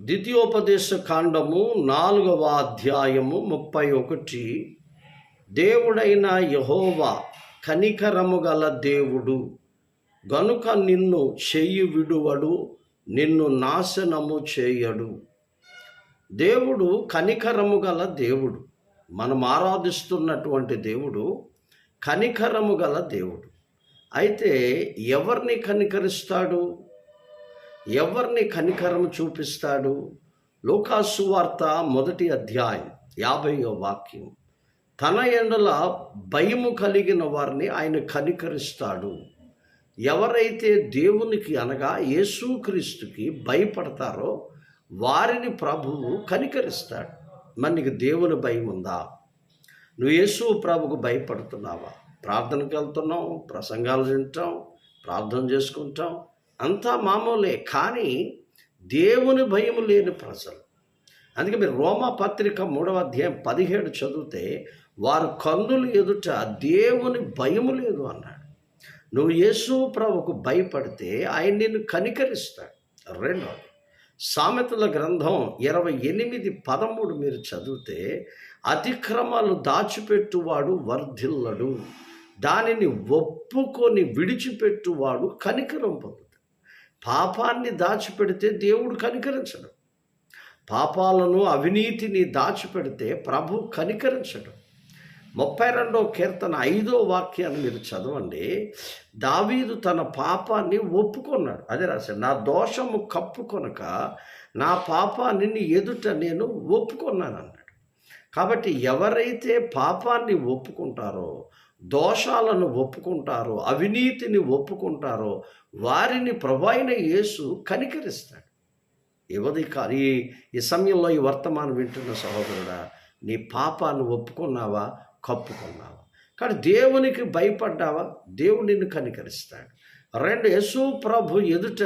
ద్వితీయోపదేశ కాండము నాలుగవ అధ్యాయము ముప్పై ఒకటి దేవుడైన యహోవా కనికరము గల దేవుడు గనుక నిన్ను చెయ్యి విడువడు నిన్ను నాశనము చేయడు. దేవుడు కనికరము గల దేవుడు మనం ఆరాధిస్తున్నటువంటి దేవుడు కనికరము గల దేవుడు. అయితే ఎవరిని కనికరిస్తాడు? ఎవరిని కనికరం చూపిస్తాడు? లోకాసు వార్త మొదటి అధ్యాయం యాభైవ వాక్యం. తన ఎండల భయము కలిగిన వారిని ఆయన కనికరిస్తాడు. ఎవరైతే దేవునికి అనగా యేసుక్రీస్తుకి భయపడతారో వారిని ప్రభువు కనికరిస్తాడు. మనకి దేవుని భయం ఉందా నువ్వు యేసు ప్రభుకు భయపడుతున్నావా? ప్రార్థనకు వెళ్తున్నాం ప్రసంగాలు వింటాం ప్రార్థన చేసుకుంటాం అంతా మామూలే కానీ దేవుని భయం లేని ప్రజలు. అందుకే మీరు రోమా పత్రిక మూడవ అధ్యాయం పదిహేడు చదివితే వారు కన్నులు ఎదుట దేవుని భయము లేదు అన్నాడు. నువ్వు యేసు ప్రభుకు భయపడితే ఆయన నిన్ను కనికరిస్తాడు. రెండవది సామెతల గ్రంథం ఇరవై ఎనిమిది పదమూడు మీరు చదివితే అతిక్రమాలు దాచిపెట్టువాడు వర్ధిల్లడు దానిని ఒప్పుకొని విడిచిపెట్టువాడు కనికరం పొందు పాపాన్ని దాచిపెడితే దేవుడు కనికరించడు. పాపాలను అవినీతిని దాచిపెడితే ప్రభు కనికరించడు. ముప్పై రెండో కీర్తన ఐదో వాక్యాన్ని మీరు చదవండి. దావీదు తన పాపాన్ని ఒప్పుకున్నాడు. అదే రాశాడు నా దోషము కప్పుకొనక నా పాపాన్ని నీ ఎదుట నేను ఒప్పుకున్నాను అన్నాడు కాబట్టి ఎవరైతే పాపాన్ని ఒప్పుకుంటారో దోషాలను ఒప్పుకుంటారో అవినీతిని ఒప్పుకుంటారో వారిని ప్రభు అయిన యేసు కనికరిస్తాడు. ఇవది ఈ ఈ సమయంలో ఈ వర్తమానం వింటున్న సహోదరుడా నీ పాపాన్ని ఒప్పుకున్నావా? కప్పుకున్నావా? కానీ దేవునికి భయపడ్డావా? దేవుడు నిన్ను కనికరిస్తాడు. రెండు యేసు ప్రభు ఎదుట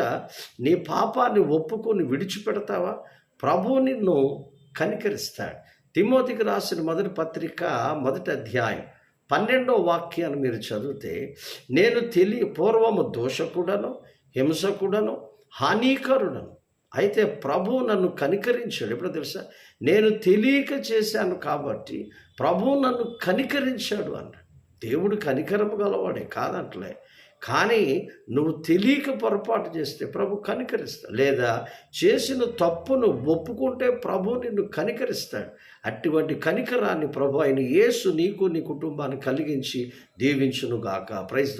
నీ పాపాన్ని ఒప్పుకొని విడిచిపెడతావా? ప్రభు నిన్ను కనికరిస్తాడు. తిమోతికి రాసిన మొదటి పత్రిక మొదటి అధ్యాయం పన్నెండో వాక్యాన్ని మీరు చదివితే నేను తెలియ పూర్వము దోషకుడను హింసకుడను హానికరుడను. అయితే ప్రభు నన్ను కనికరించాడు. ఎప్పుడో తెలుసా? నేను తెలియక చేశాను కాబట్టి ప్రభు నన్ను కనికరించాడు అన్నాడు. దేవుడు కనికరము గలవాడే కాదంటలే. కానీ నువ్వు తెలియక పొరపాటు చేస్తే ప్రభు కనికరిస్తా లేదా చేసిన తప్పును ఒప్పుకుంటే ప్రభు నిన్ను కనికరిస్తాడు. అటువంటి కనికరాన్ని ప్రభు ఆయన యేసు నీకు నీ కుటుంబాన్ని కలిగించి దీవించునుగాక. ప్రైజ్